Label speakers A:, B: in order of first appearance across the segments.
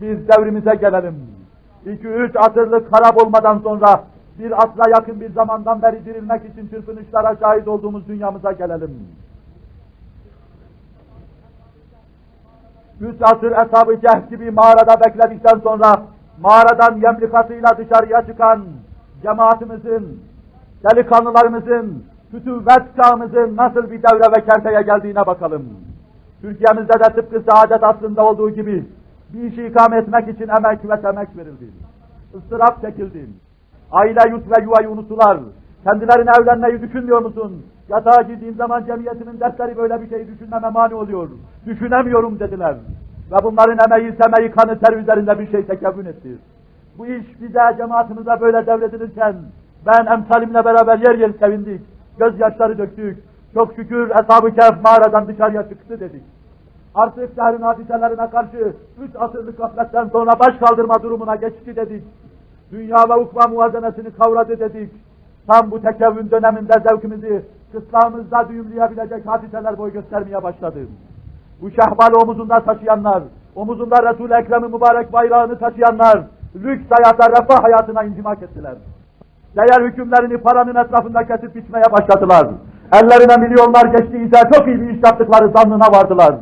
A: Biz devrimize gelelim. İki üç asırlık harap olmadan sonra bir asra yakın bir zamandan beri dirilmek için çırpınışlara şahit olduğumuz dünyamıza gelelim. Üç asır eshab-ı gibi mağarada bekledikten sonra mağaradan yemlikasıyla dışarıya çıkan cemaatimizin, delikanlılarımızın, fütüvvet çağımızın nasıl bir devre ve kerteye geldiğine bakalım. Türkiye'mizde de tıpkı saadet aslında olduğu gibi bir işi ikame etmek için emek ve emek verildi. Istırap çekildi. Aile yurt ve yuvayı unuttular. Kendilerine evlenmeyi düşünmüyor musun? Yatağa girdiğim zaman cemiyetimin dertleri böyle bir şeyi düşünmeme mani oluyor. Düşünemiyorum dediler. Ve bunların emeği, semeği, kanı, ter üzerinde bir şey tekevün etti. Bu iş bize, cemaatimize böyle devredilirken ben emsalimle beraber yer yer sevindik. Gözyaşları döktük. Çok şükür Eshab-ı mağaradan dışarıya çıktı dedik. Artık dehrin hadiselerine karşı üç asırlık gafletten sonra baş kaldırma durumuna geçti dedik. Dünya ve ukva muvazenesini kavradı dedik. Tam bu tekevvün döneminde zevkimizi kıslağımızda düğümleyebilecek hadiseler boy göstermeye başladı. Bu şehbali omuzunda taşıyanlar, omuzunda Resul-i Ekrem'in mübarek bayrağını taşıyanlar, lüks hayata, refah hayatına intimak ettiler. Değer hükümlerini paranın etrafında kesip biçmeye başladılar. Ellerine milyonlar geçtiyse çok iyi bir iş yaptıkları zannına vardılar.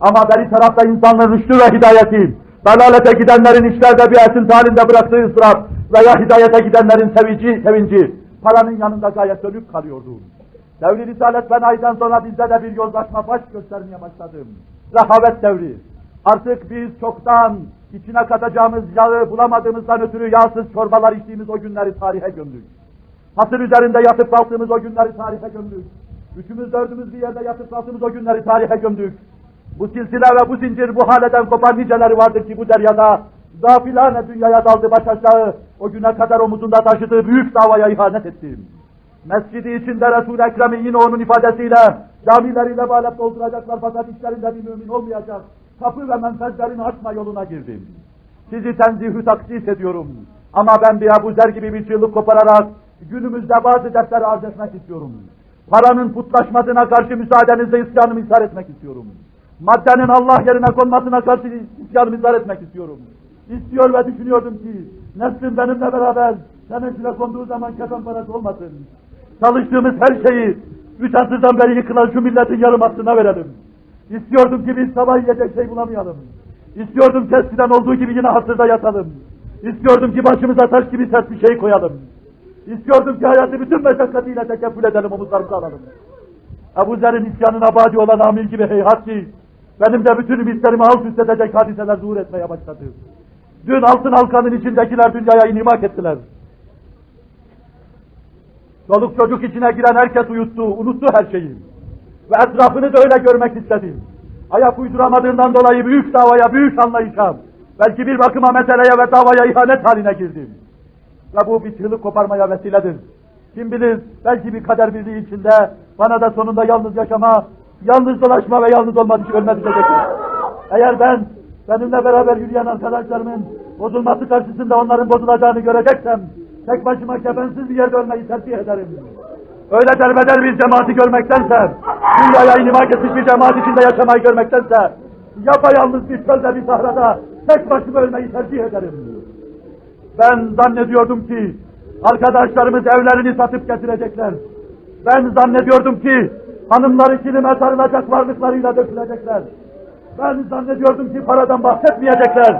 A: Ama beri tarafta insanların rüştü ve hidayeti, dalalete gidenlerin işlerde bir esin halinde bıraktığı ıstırap veya hidayete gidenlerin sevinci, sevinci paranın yanında gayet sönük kalıyordu. Devri Risalet Benay'dan sonra bizde de bir yozlaşma baş göstermeye başladı. Rehavet devri. Artık biz çoktan içine katacağımız yağı bulamadığımızdan ötürü yağsız çorbalar içtiğimiz o günleri tarihe gömdük. Hasır üzerinde yatıp kalktığımız o günleri tarihe gömdük. Üçümüz dördümüz bir yerde yatıp kalktığımız o günleri tarihe gömdük. Bu silsile ve bu zincir bu haleden kopan niceleri vardır ki bu deryada gafilane dünyaya daldı baş aşağı o güne kadar omuzunda taşıdığı büyük davaya ihanet etti. Mescidi içinde Resul-i Ekrem'in yine onun ifadesiyle camileriyle bağlayıp dolduracaklar fakat içlerinde bir mümin olmayacak. Kapı ve menfezlerini açma yoluna girdim. Sizi tenzihü taksis ediyorum. Ama ben bir Ebu Zer gibi bir çığlık kopararak günümüzde bazı dersleri arz etmek istiyorum. Paranın putlaşmasına karşı müsaadenizle isyanımı izhar etmek istiyorum. Maddenin Allah yerine konmasına karşı isyanımı izhar etmek istiyorum. İstiyor ve düşünüyordum ki neslin benimle beraber tenezzüle konduğu zaman kefen parası olmasın. Çalıştığımız her şeyi üç asırdan beri yıkılan şu milletin yarım aslına verelim. İstiyordum ki biz sabah yiyecek şey bulamayalım. İstiyordum ki eskiden olduğu gibi yine hasırda yatalım. İstiyordum ki başımıza taş gibi sert bir şey koyalım. İstiyordum ki hayatı bütün meşakkatiyle tekeffül edelim, omuzlarımıza alalım. Ebu Zer'in isyanına badi olan amil gibi heyhat ki, benim de bütün ümitlerimi alt üst edecek hadiseler zuhur etmeye başladı. Dün altın halkanın içindekiler dünyaya inimak ettiler. Çoluk çocuk içine giren herkes uyuttu, unuttu her şeyi. Ve etrafını da öyle görmek istedi. Ayak uyduramadığından dolayı büyük davaya, büyük anlayışa, belki bir bakıma meseleye ve davaya ihanet haline girdim. Ve bu bir çığlık koparmaya vesiledir. Kim bilir, belki bir kader birliği içinde bana da sonunda yalnız yaşama, yalnız dolaşma ve yalnız olmak için ölme düşecektir. Eğer ben, benimle beraber yürüyen arkadaşlarımın bozulması karşısında onların bozulacağını göreceksem, tek başıma kefensiz bir yerde ölmeyi tercih ederim. Öyle derbeder bir cemaati görmektense, dünyaya inimak etmiş bir cemaat içinde yaşamayı görmektense, yapayalnız bir çölde bir sahrada tek başıma ölmeyi tercih ederim. Ben zannediyordum ki, arkadaşlarımız evlerini satıp getirecekler. Ben zannediyordum ki, hanımları kilime sarılacak varlıklarıyla dökülecekler. Ben zannediyordum ki paradan bahsetmeyecekler.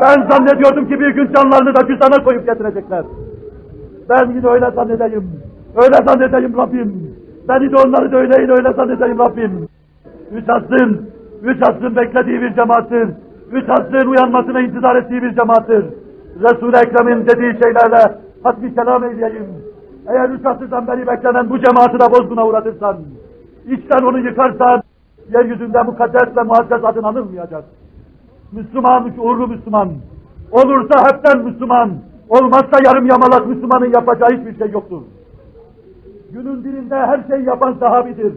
A: Ben zannediyordum ki bir gün canlarını da cüzdana koyup getirecekler. Ben yine öyle zannedeyim. Öyle zannedeyim Rabbim. Beni de onları da öyleyin öyle zannedeyim Rabbim. Üç asrın, üç asrın beklediği bir cemaattir. Üç asrın uyanmasına intizar ettiği bir cemaattir. Resul-i Ekrem'in dediği şeylerle hasbi kelam eyleyeyim. Eğer üç asırdan beri beklenen bu cemaati de bozguna uğratırsan, içten onu yıkarsan, yeryüzünde mukaddes ve muazzez adın anılmayacak. Müslüman, şuurlu Müslüman. Olursa hepten Müslüman. Olmazsa yarım yamalak Müslümanın yapacağı hiçbir şey yoktur. Günün birinde her şeyi yapan sahabidir.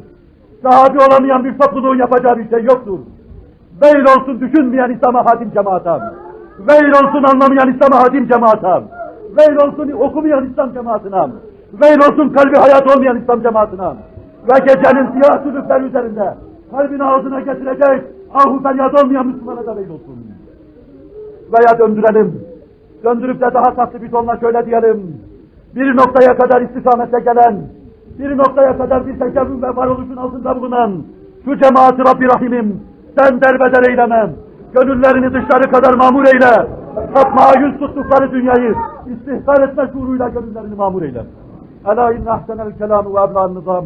A: Sahabi olamayan bir topluluğun yapacağı bir şey yoktur. Veil olsun düşünmeyen İslam'a hadim cemaata. Veil olsun anlamayan İslam'a hadim cemaata. Veil olsun okumayan İslam cemaatine. Veil olsun kalbi hayat olmayan İslam cemaatine. Ve gecenin siyah sülükler üzerinde kalbini ağzına getirecek ahu feryat olmayan Müslümana da veil olsun. veya döndürelim. Döndürüp de daha tatlı bir tonla şöyle diyelim. Bir noktaya kadar istikamete gelen, bir noktaya kadar bir tekevvün ve varoluşun altında bulunan şu cemaati Rabbi Rahim'im sen derbeder eylemem. Gönüllerini dışları kadar mamur eyle. Tapmaya yüz tuttukları dünyayı istihbar etme şuuruyla gönüllerini mamur eyle. Ela inne ahsenel kelamu ve ebla'n nizam.